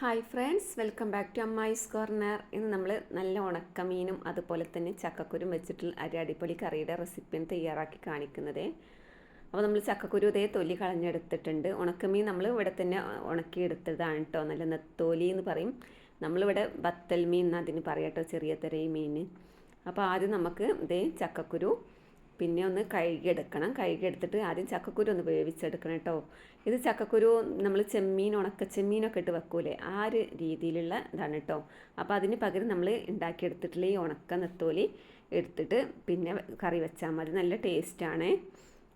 Hi friends welcome back to അമ്മായിസ് corner ഇന്ന് നമ്മൾ നല്ല ഉണക്കമീനും അതുപോലെ തന്നെ ചക്കക്കുരും വെച്ചിട്ടുള്ള ഒരു അടിപൊളി കറിയുടെ റെസിപ്പിയാണ് തയ്യാറാക്കി കാണിക്കുന്നത്. അപ്പോൾ നമ്മൾ ചക്കക്കുരു ഇതേ തൊലി കളഞ്ഞെടുത്തിട്ടുണ്ട്. ഉണക്കമീൻ നമ്മൾ ഇവിടെ തന്നെ ഉണക്കിയെടുത്തതാണ് കേട്ടോ നല്ല നെത്തോലി എന്ന് പറയും. നമ്മളിവിടെ ബത്തൽ മീൻ എന്ന് അതിന് പറയാം കേട്ടോ ചെറിയ തരയും മീൻ. അപ്പോൾ ആദ്യം നമുക്ക് ഇതേ ചക്കക്കുരു പിന്നെ ഒന്ന് കഴുകിയെടുക്കണം. കഴുകിയെടുത്തിട്ട് ആദ്യം ചക്കക്കുരു ഒന്ന് വേവിച്ചെടുക്കണം കേട്ടോ. ഇത് ചക്കക്കുരു നമ്മൾ ചെമ്മീൻ ഉണക്ക ചെമ്മീനൊക്കെ ഇട്ട് വെക്കൂലേ? ആ ഒരു രീതിയിലുള്ള ഇതാണ് കേട്ടോ. അപ്പോൾ അതിന് പകരം നമ്മൾ ഉണ്ടാക്കിയെടുത്തിട്ടുള്ള ഈ ഉണക്ക നെത്തോലി എടുത്തിട്ട് പിന്നെ കറി വെച്ചാൽ മതി. നല്ല ടേസ്റ്റാണ്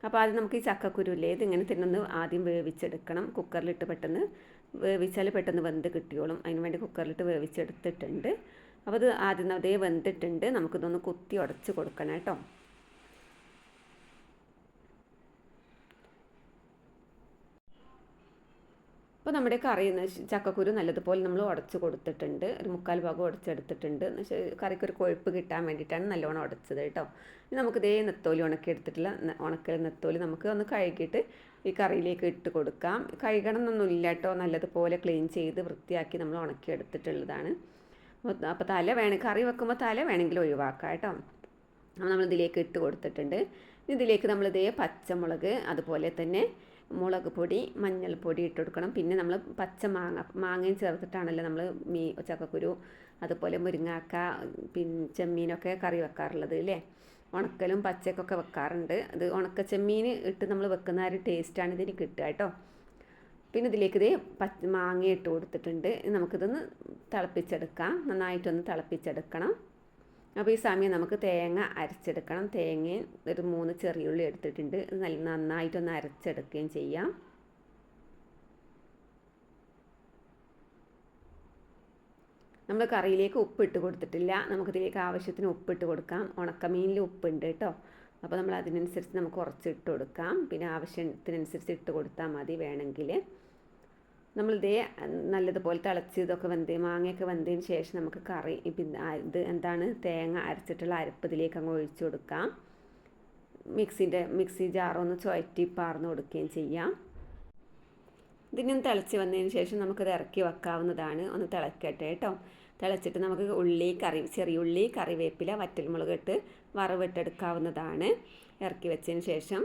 അപ്പോൾ ആദ്യം നമുക്ക് ഈ ചക്കക്കുരുല്ലേ ഇതിങ്ങനെ തിന്നൊന്ന് ആദ്യം വേവിച്ചെടുക്കണം. കുക്കറിലിട്ട് പെട്ടെന്ന് വേവിച്ചാൽ പെട്ടെന്ന് വെന്ത് കിട്ടിയോളും. അതിന് വേണ്ടി കുക്കറിലിട്ട് വേവിച്ചെടുത്തിട്ടുണ്ട്. അപ്പോൾ അത് ആദ്യം അതേ വെന്തിട്ടുണ്ട്. നമുക്കിതൊന്ന് കുത്തി ഉടച്ച് കൊടുക്കണം കേട്ടോ. അപ്പോൾ നമ്മുടെ കറി ചക്കക്കുരു നല്ലതുപോലെ നമ്മൾ ഉടച്ച് കൊടുത്തിട്ടുണ്ട്. ഒരു മുക്കാൽ ഭാഗം ഉടച്ചെടുത്തിട്ടുണ്ട്. കറിക്ക് ഒരു കൊഴുപ്പ് കിട്ടാൻ വേണ്ടിയിട്ടാണ് നല്ലോണം ഉടച്ചത് കേട്ടോ. ഇനി നമുക്ക് ഇതേ നെത്തോലി ഉണക്കി എടുത്തിട്ടുള്ള ഉണക്കൽ നെത്തോലി നമുക്ക് ഒന്ന് കഴുകിയിട്ട് ഈ കറിയിലേക്ക് ഇട്ട് കൊടുക്കാം. കഴുകണം എന്നൊന്നുമില്ല കേട്ടോ. നല്ലതുപോലെ ക്ലീൻ ചെയ്ത് വൃത്തിയാക്കി നമ്മൾ ഉണക്കി എടുത്തിട്ടുള്ളതാണ്. അപ്പോൾ തല വേണം കറി വെക്കുമ്പോൾ തല വേണമെങ്കിൽ ഒഴിവാക്കാം കേട്ടോ. നമ്മൾ ഇതിലേക്ക് ഇട്ട് കൊടുത്തിട്ടുണ്ട്. ഇതിലേക്ക് നമ്മൾ ഇതേ പച്ചമുളക് അതുപോലെ തന്നെ മുളക് പൊടി മഞ്ഞൾപ്പൊടി ഇട്ട് കൊടുക്കണം പിന്നെ നമ്മൾ പച്ച മാങ്ങ മാങ്ങയും ചേർത്തിട്ടാണല്ലോ നമ്മൾ മീ ചക്കക്കുരു അതുപോലെ മുരിങ്ങാക്ക പിന്നെ ചെമ്മീനൊക്കെ കറി വെക്കാറുള്ളത് അല്ലേ ഉണക്കലും പച്ചക്കൊക്കെ വെക്കാറുണ്ട്. അത് ഉണക്ക ചെമ്മീൻ ഇട്ട് നമ്മൾ വെക്കുന്ന ഒരു ടേസ്റ്റാണ് ഇതിന് കിട്ടുക കേട്ടോ. പിന്നെ ഇതിലേക്ക് ഇത് പച്ച മാങ്ങ ഇട്ട് കൊടുത്തിട്ടുണ്ട്. നമുക്കിതൊന്ന് തിളപ്പിച്ചെടുക്കാം. നന്നായിട്ടൊന്ന് തിളപ്പിച്ചെടുക്കണം. അപ്പോൾ ഈ സമയം നമുക്ക് തേങ്ങ അരച്ചെടുക്കണം. തേങ്ങയും ഒരു മൂന്ന് ചെറിയുള്ളി എടുത്തിട്ടുണ്ട്. നല്ല നന്നായിട്ടൊന്ന് അരച്ചെടുക്കുകയും ചെയ്യാം. നമ്മൾ കറിയിലേക്ക് ഉപ്പിട്ട് കൊടുത്തിട്ടില്ല. നമുക്കിതിലേക്ക് ആവശ്യത്തിന് ഉപ്പിട്ട് കൊടുക്കാം. ഉണക്കമീനിൽ ഉപ്പുണ്ട് കേട്ടോ. അപ്പോൾ നമ്മൾ അതിനനുസരിച്ച് നമുക്ക് കുറച്ച് ഇട്ട് കൊടുക്കാം. പിന്നെ ആവശ്യത്തിനനുസരിച്ച് ഇട്ട് കൊടുത്താൽ മതി വേണമെങ്കിൽ. നമ്മളിതേ നല്ലതുപോലെ തിളച്ച് ഇതൊക്കെ വെന്ത് മാങ്ങയൊക്കെ വെന്തതിന് ശേഷം നമുക്ക് കറി ഇത് എന്താണ് തേങ്ങ അരച്ചിട്ടുള്ള അരപ്പ് ഇതിലേക്ക് അങ്ങ് ഒഴിച്ചു കൊടുക്കാം. മിക്സിന്റെ മിക്സി ജാറൊന്ന് ചുഴറ്റി പാർന്ന് കൊടുക്കുകയും ചെയ്യാം. ഇതിനൊന്ന് തിളച്ച് വന്നതിന് ശേഷം നമുക്കത് ഇറക്കി വെക്കാവുന്നതാണ്. ഒന്ന് തിളക്കട്ടെ കേട്ടോ. തിളച്ചിട്ട് നമുക്ക് ഉള്ളി കറി ചെറിയ ഉള്ളി കറിവേപ്പില വറ്റൽമുളക് ഇട്ട് വറവിട്ടെടുക്കാവുന്നതാണ്. ഇറക്കി വെച്ചതിന് ശേഷം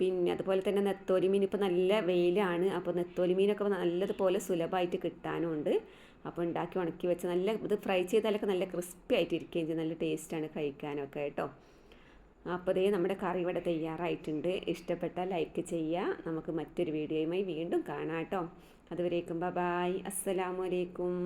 പിന്നെ അതുപോലെ തന്നെ നെത്തോലി മീൻ ഇപ്പോൾ നല്ല വെയിലാണ്. അപ്പോൾ നെത്തോലി മീനൊക്കെ നല്ലതുപോലെ സുലഭമായിട്ട് കിട്ടാനുണ്ട്. അപ്പോൾ ഉണ്ടാക്കി ഉണക്കി വെച്ച് നല്ല ഇത് ഫ്രൈ ചെയ്താലൊക്കെ നല്ല ക്രിസ്പി ആയിട്ട് ഇരിക്കുകയും ചെയ്യും. നല്ല ടേസ്റ്റാണ് കഴിക്കാനൊക്കെ കേട്ടോ. അപ്പോൾ ഇതേ നമ്മുടെ കറി ഇവിടെ തയ്യാറായിട്ടുണ്ട്. ഇഷ്ടപ്പെട്ട ലൈക്ക് ചെയ്യുക. നമുക്ക് മറ്റൊരു വീഡിയോയുമായി വീണ്ടും കാണാം കേട്ടോ. അതുവരേക്കും ബൈ അസ്സലാമലൈക്കും